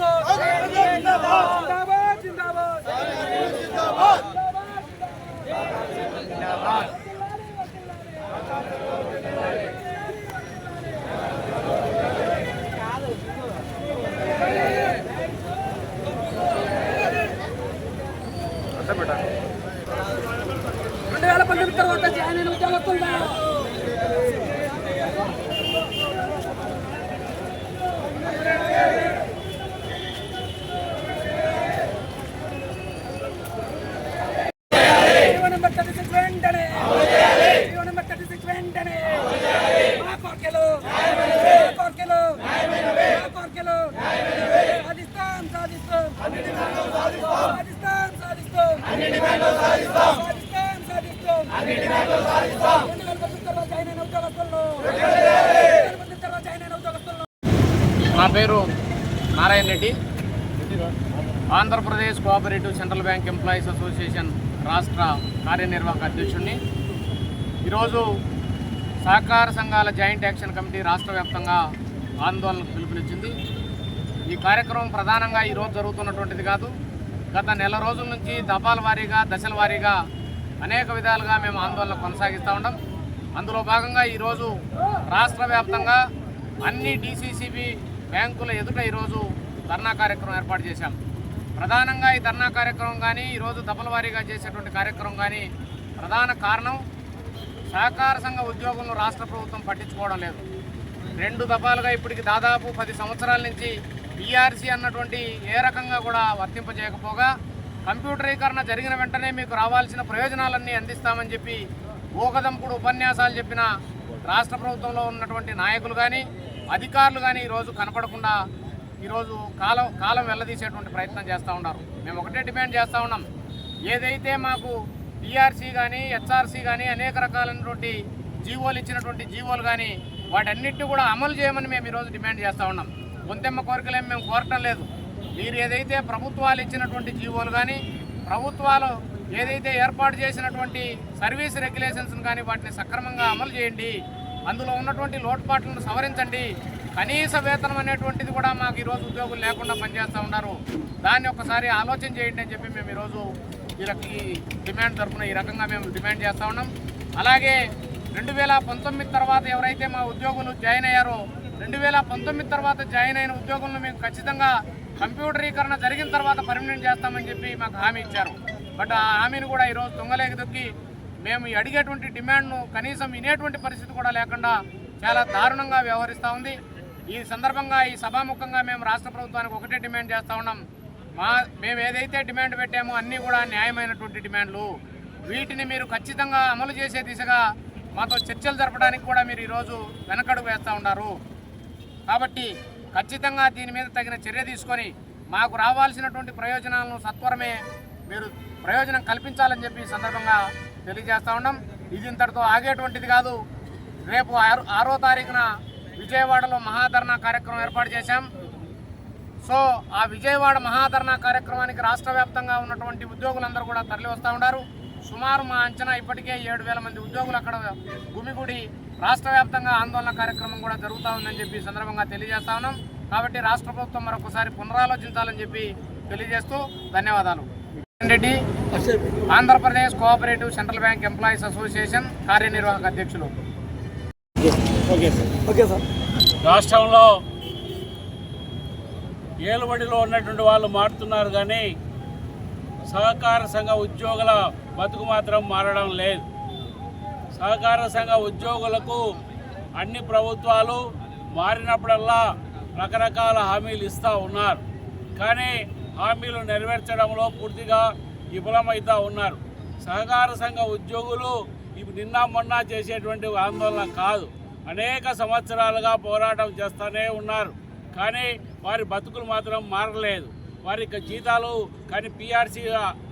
형은 నా పేరు Narayana Reddy. Andhra Pradesh cooperative central bank employees association రాష్ట్ర కార్యనిర్వాహక అధ్యక్షుడిని. ఈరోజు సహకార సంఘాల జాయింట్ యాక్షన్ కమిటీ రాష్ట్ర వ్యాప్తంగా ఆందోళనకు పిలుపునిచ్చింది. ఈ కార్యక్రమం ప్రధానంగా ఈరోజు జరుగుతున్నటువంటిది కాదు. గత నెల రోజుల నుంచి దఫాల వారీగా దశల వారీగా అనేక విధాలుగా మేము ఆందోళన కొనసాగిస్తూ ఉన్నాం. అందులో భాగంగా ఈరోజు రాష్ట్ర వ్యాప్తంగా అన్ని డీసీసీబీ బ్యాంకుల ఎదుట ఈరోజు ధర్నా కార్యక్రమం ఏర్పాటు చేశాం. ప్రధానంగా ఈ ధర్నా కార్యక్రమం కానీ ఈరోజు దఫల వారీగా చేసేటువంటి కార్యక్రమం కానీ ప్రధాన కారణం సహకార సంఘ ఉద్యోగులను రాష్ట్ర ప్రభుత్వం పట్టించుకోవడం లేదు. రెండు దఫాలుగా ఇప్పటికి దాదాపు పది సంవత్సరాల నుంచి పీఆర్సీ అన్నటువంటి ఏ రకంగా కూడా వర్తింపజేయకపోగా కంప్యూటరీకరణ జరిగిన వెంటనే మీకు రావాల్సిన ప్రయోజనాలన్నీ అందిస్తామని చెప్పి ఊకదంపుడు ఉపన్యాసాలు చెప్పిన రాష్ట్ర ప్రభుత్వంలో ఉన్నటువంటి నాయకులు కానీ అధికారులు కానీ ఈరోజు కనపడకుండా ఈరోజు కాలం కాలం వెళ్ళదీసేటువంటి ప్రయత్నం చేస్తూ ఉన్నారు. మేము ఒకటే డిమాండ్ చేస్తూ ఉన్నాం. ఏదైతే మాకు టీఆర్సీ కానీ హెచ్ఆర్సీ కానీ అనేక రకాలైనటువంటి జీవోలు ఇచ్చినటువంటి జీవోలు కానీ వాటన్నిటిని కూడా అమలు చేయమని మేము ఈరోజు డిమాండ్ చేస్తూ ఉన్నాం. గొంతెమ్మ కోరికలేం మేము కోరటం లేదు. మీరు ఏదైతే ప్రభుత్వాలు ఇచ్చినటువంటి జీవోలు కానీ ప్రభుత్వాలు ఏదైతే ఏర్పాటు చేసినటువంటి సర్వీస్ రెగ్యులేషన్స్ కానీ వాటిని సక్రమంగా అమలు చేయండి. అందులో ఉన్నటువంటి లోటుపాట్లను సవరించండి. కనీస వేతనం అనేటువంటిది కూడా మాకు ఈరోజు ఉద్యోగులు లేకుండా పనిచేస్తూ ఉన్నారు. దాన్ని ఒకసారి ఆలోచన చేయండి అని చెప్పి మేము ఈరోజు ఈ డిమాండ్ తరఫున ఈ రకంగా మేము డిమాండ్ చేస్తూ ఉన్నాం. అలాగే రెండు వేల పంతొమ్మిది తర్వాత ఎవరైతే మా ఉద్యోగులు జాయిన్ అయ్యారో రెండు వేల పంతొమ్మిది తర్వాత జాయిన్ అయిన ఉద్యోగులను మేము ఖచ్చితంగా కంప్యూటరీకరణ జరిగిన తర్వాత పర్మనెంట్ చేస్తామని చెప్పి మాకు హామీ ఇచ్చారు. బట్ ఆ హామీని కూడా ఈరోజు తుంగలేక దొక్కి మేము అడిగేటువంటి డిమాండ్ను కనీసం వినేటువంటి పరిస్థితి కూడా లేకుండా చాలా దారుణంగా వ్యవహరిస్తూ ఉంది. ఈ సందర్భంగా ఈ సభాముఖంగా మేము రాష్ట్ర ప్రభుత్వానికి ఒకటే డిమాండ్ చేస్తూ ఉన్నాం. మా మేము ఏదైతే డిమాండ్ పెట్టామో అన్నీ కూడా న్యాయమైనటువంటి డిమాండ్లు. వీటిని మీరు ఖచ్చితంగా అమలు చేసే దిశగా మాతో చర్చలు జరపడానికి కూడా మీరు ఈరోజు వెనకడుగు వేస్తూ ఉన్నారు. కాబట్టి ఖచ్చితంగా దీని మీద తగిన చర్య తీసుకొని మాకు రావాల్సినటువంటి ప్రయోజనాలను సత్వరమే మీరు ప్రయోజనం కల్పించాలని చెప్పి సందర్భంగా తెలియజేస్తూ ఉన్నాం. ఇది ఇంతటితో ఆగేటువంటిది కాదు. రేపు ఆరో తారీఖున విజయవాడలో మహాధర్నా కార్యక్రమం ఏర్పాటు చేశాం. సో ఆ విజయవాడ మహాధర్నా కార్యక్రమానికి రాష్ట్ర వ్యాప్తంగా ఉన్నటువంటి ఉద్యోగులందరూ కూడా తరలి వస్తూ ఉన్నారు. సుమారు మా అంచనా ఇప్పటికే ఏడు వేల మంది ఉద్యోగులు అక్కడ గుమిగూడి రాష్ట్ర వ్యాప్తంగా ఆందోళన కార్యక్రమం కూడా జరుగుతూ ఉందని చెప్పి సందర్భంగా తెలియజేస్తా ఉన్నాం. కాబట్టి రాష్ట్ర ప్రభుత్వం మరొకసారి పునరాలోచించాలని చెప్పి తెలియజేస్తూ ధన్యవాదాలు. Reddy Andhra Pradesh cooperative central bank employees association కార్యనిర్వాహక అధ్యక్షులు. Okay sir. రాష్ట్రంలో ఏలుబడిలో ఉన్నటువంటి వాళ్ళు మారుతున్నారు కానీ సహకార సంఘ ఉద్యోగుల బతుకు మాత్రం మారడం లేదు. సహకార సంఘ ఉద్యోగులకు అన్ని ప్రభుత్వాలు మారినప్పుడల్లా రకరకాల హామీలు ఇస్తూ ఉన్నారు. కానీ హామీలు నెరవేర్చడంలో పూర్తిగా విఫలమవుతూ ఉన్నారు. సహకార సంఘ ఉద్యోగులు ఇప్పుడు నిన్న మొన్న చేసేటువంటి ఆందోళన కాదు. అనేక సంవత్సరాలుగా పోరాటం చేస్తూనే ఉన్నారు. కానీ వారి బతుకులు మాత్రం మారలేదు. వారి జీతాలు కానీ పిఆర్సీ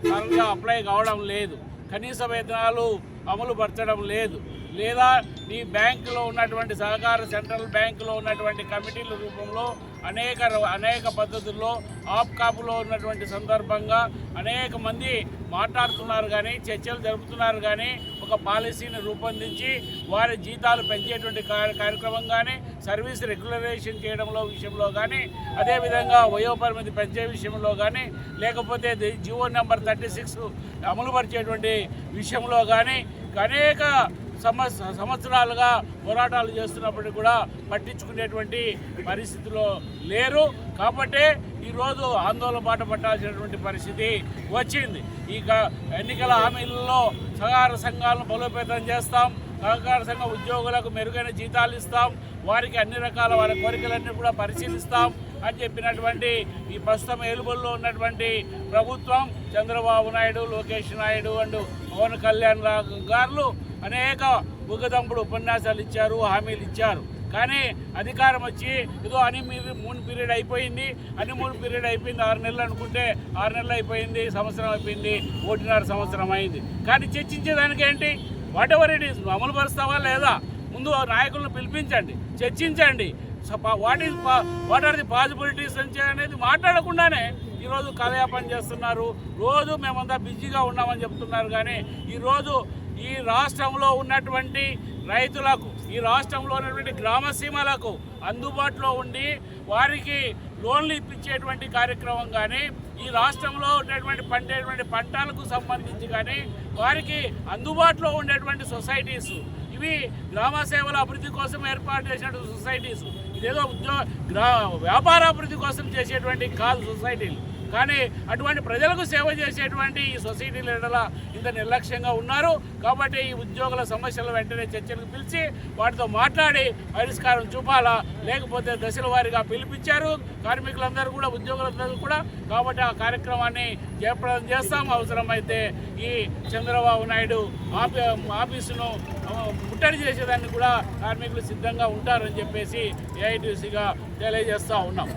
సరిగ్గా అప్లై కావడం లేదు. కనీస వేతనాలు అమలు పరచడం లేదు. లేదా ఈ బ్యాంకులో ఉన్నటువంటి సహకార సెంట్రల్ బ్యాంకులో ఉన్నటువంటి కమిటీల రూపంలో అనేక ర- అనేక పద్ధతుల్లో ఆప్ కాపులో ఉన్నటువంటి సందర్భంగా అనేక మంది మాట్లాడుతున్నారు కానీ చర్చలు జరుపుతున్నారు కానీ ఒక పాలసీని రూపొందించి వారి జీతాలు పెంచేటువంటి కార్య- కార్యక్రమం కానీ సర్వీస్ రెగ్యులరైజేషన్ చేయడంలో విషయంలో కానీ అదేవిధంగా వయోపరిమితి పెంచే విషయంలో కానీ లేకపోతే ది- జియో నెంబర్ థర్టీ సిక్స్ అమలుపరిచేటువంటి విషయంలో కానీ అనేక సంవత్సరాలుగా పోరాటాలు చేస్తున్నప్పటికీ కూడా పట్టించుకునేటువంటి పరిస్థితిలో లేరు. కాబట్టి ఈరోజు ఆందోళన బాట పట్టాల్సినటువంటి పరిస్థితి వచ్చింది. ఇక ఎన్నికల హామీలలో సహకార సంఘాలను బలోపేతం చేస్తాం. సహకార సంఘ ఉద్యోగులకు మెరుగైన జీతాలు ఇస్తాం. వారికి అన్ని రకాల వారి కోరికలన్నీ కూడా పరిశీలిస్తాం అని చెప్పినటువంటి ఈ ప్రస్తుతం ఏలుబడిలో ఉన్నటువంటి ప్రభుత్వం చంద్రబాబు నాయుడు లోకేష్ నాయుడు అండ్ పవన్ కళ్యాణ్ రావు గారు అనేక ఉగదంపుడు ఉపన్యాసాలు ఇచ్చారు హామీలు ఇచ్చారు. కానీ అధికారం వచ్చి ఏదో అని మీరు మూన్ పీరియడ్ అయిపోయింది అని మూన్ పీరియడ్ అయిపోయింది ఆరు నెలలు అనుకుంటే ఆరు నెలలు అయిపోయింది సంవత్సరం అయిపోయింది ఒకటిన్నర సంవత్సరం అయింది. కానీ చర్చించేదానికి ఏంటి వాట్ ఎవర్ ఇట్ ఈస్ అమలు పరుస్తావా లేదా? ముందు నాయకులను పిలిపించండి చర్చించండి. What is what are the possibilities అని అనేది మాట్లాడకుండానే ఈరోజు కలయాపన చేస్తున్నారు. రోజు మేమంతా బిజీగా ఉన్నామని చెప్తున్నారు కానీ ఈరోజు ఈ రాష్ట్రంలో ఉన్నటువంటి రైతులకు ఈ రాష్ట్రంలో ఉన్నటువంటి గ్రామ సీమలకు అందుబాటులో ఉండి వారికి లోన్లు ఇప్పించేటువంటి కార్యక్రమం కానీ ఈ రాష్ట్రంలో ఉండేటువంటి పండేటువంటి పంటలకు సంబంధించి కానీ వారికి అందుబాటులో ఉండేటువంటి సొసైటీస్ ఇవి గ్రామ సేవల అభివృద్ధి కోసం ఏర్పాటు చేసినటువంటి సొసైటీస్ ఇదేదో ఉద్యోగ గ్రా వ్యాపార అభివృద్ధి కోసం చేసేటువంటి కాదు సొసైటీలు. కానీ అటువంటి ప్రజలకు సేవ చేసేటువంటి ఈ సొసైటీ ఎడల ఇంత నిర్లక్ష్యంగా ఉన్నారు. కాబట్టి ఈ ఉద్యోగుల సమస్యలు వెంటనే చర్చలకు పిలిచి వాటితో మాట్లాడి పరిష్కారం చూపాలా లేకపోతే దశల వారిగా పిలిపించారు. కార్మికులందరూ కూడా ఉద్యోగులందరూ కూడా. కాబట్టి ఆ కార్యక్రమాన్ని జయప్రదం చేస్తాం. అవసరమైతే ఈ చంద్రబాబు నాయుడు ఆఫీ ఆఫీసును ముట్టడి చేసేదాన్ని కూడా కార్మికులు సిద్ధంగా ఉంటారని చెప్పేసి ఏఐటీసీగా తెలియజేస్తూ ఉన్నాం.